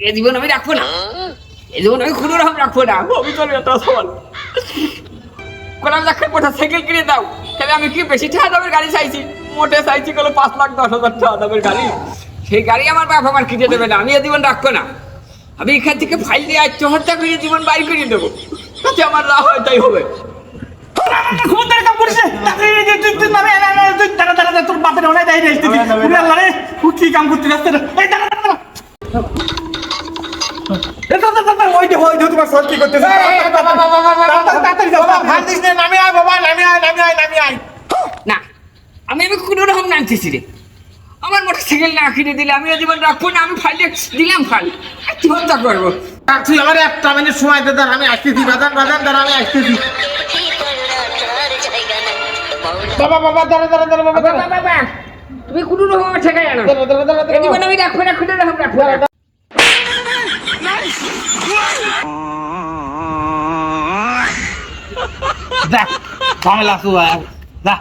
এ জীবন আমি রাখব না এ জীবন আমি কোনো রকম রাখব না আমি মোটর সাইকেল কিনে দাও তাহলে আমি কি বেশি টাকা দামের গাড়ি চাইছি মোটে চাইছি পাঁচ লাখ দশ হাজার টাকা দামের গাড়ি সেই গাড়ি আমার বাপ আমার কিনে দেবে না আমি এ জীবন রাখব না আমি এখান থেকে ফাইল দিয়ে আত্মহত্যা করে জীবন বাইর করে দেবো তাতে আমার রাহ হয় তাই হবে না। না না তোর বাপের ওলাই দেয় কি কাম করতে যাস না আমি আমি কোনো রকম নামতেছি রে। আমার মোটর সাইকেল না কিনে দিলে আমি জীবন রাখব না আমি ফাইলে দিলাম ফাইল আত্মহত্যা করব? তুই আমার একটা মিনিট সময় দে আমি আসতেছি বাজান বাজান দাঁড়া আমি আসতেছি। বাবা বাবা দাঁড়া দাঁড়া দাঁড়া বাবা বাবা তুমি কোনো রকম ঠেকাই আনো। আমি রাখব না কোনো রকম রাখব যা ঝামেলা শুয়া যা